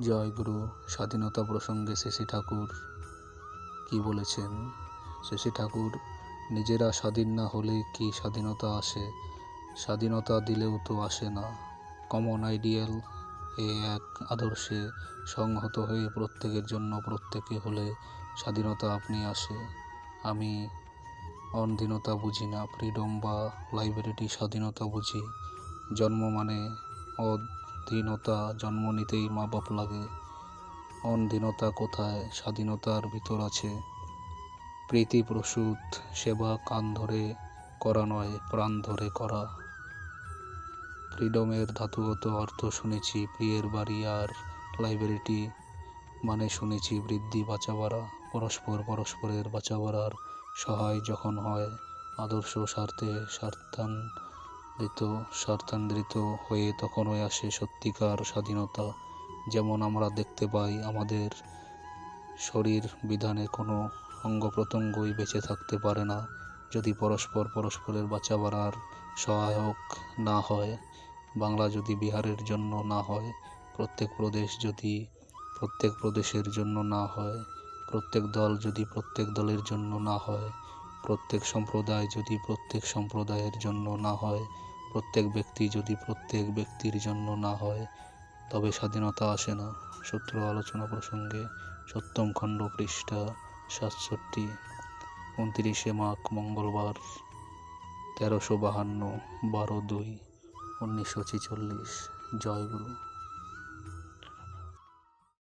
জয় গুরু স্বাধীনতা প্রসঙ্গে শশী ঠাকুর কি বলেছেন? শশী ঠাকুর, নিজেরা স্বাধীন না হলে কি স্বাধীনতা আসে? স্বাধীনতা দিলেও তো আসে না। কমন আইডিয়াল এ এক আদর্শে সংহত হয়ে প্রত্যেকের জন্য প্রত্যেকে হলে স্বাধীনতা আপনি আসে। আমি অধীনতা বুঝি না ফ্রিডম বা লাইব্রেরিটি স্বাধীনতা বুঝি। জন্ম মানে অধীনতা জন্ম নিতেই মা বাপ লাগে। অধীনতা কোথায়? স্বাধীনতার ভিতর আছে। প্রীতি প্রসূত, সেবা কান ধরে করা নয়, প্রাণ ধরে করা। ফ্রিডমের ধাতুগত অর্থ শুনেছি প্রিয়ের বাড়ি আর লাইব্রেরিটি মানে শুনেছি বৃদ্ধি বাঁচাবাড়া পরস্পর পরস্পরের বাঁচাবাড়ার সহায় যখন হয়, আদর্শ স্বার্থে স্বার্থান্বিত স্বার্থান্বিত হয়ে তখনই আসে সত্যিকার স্বাধীনতা। যেমন আমরা দেখতে পাই, আমাদের শরীর বিধানে কোনো অঙ্গ প্রত্যঙ্গই বেঁচে থাকতে পারে না। যদি পরস্পর পরস্পরের বাঁচা বাড়ার সহায়ক না হয়, বাংলা যদি বিহারের জন্য না হয়, প্রত্যেক প্রদেশ যদি প্রত্যেক প্রদেশের জন্য না হয়, প্রত্যেক দল যদি প্রত্যেক দলের জন্য না হয় প্রত্যেক সম্প্রদায় যদি প্রত্যেক সম্প্রদায়ের জন্য না হয়, প্রত্যেক ব্যক্তি যদি প্রত্যেক ব্যক্তির জন্য না হয়, তবে স্বাধীনতা আসে না। সূত্র আলোচনা প্রসঙ্গে সপ্তম খণ্ড পৃষ্ঠা সাতষট্টি, উনত্রিশে মাঘ, মঙ্গলবার, তেরোশো বাহান্ন, বারো দুই, উনিশশো ছেচল্লিশ। জয় গুরু।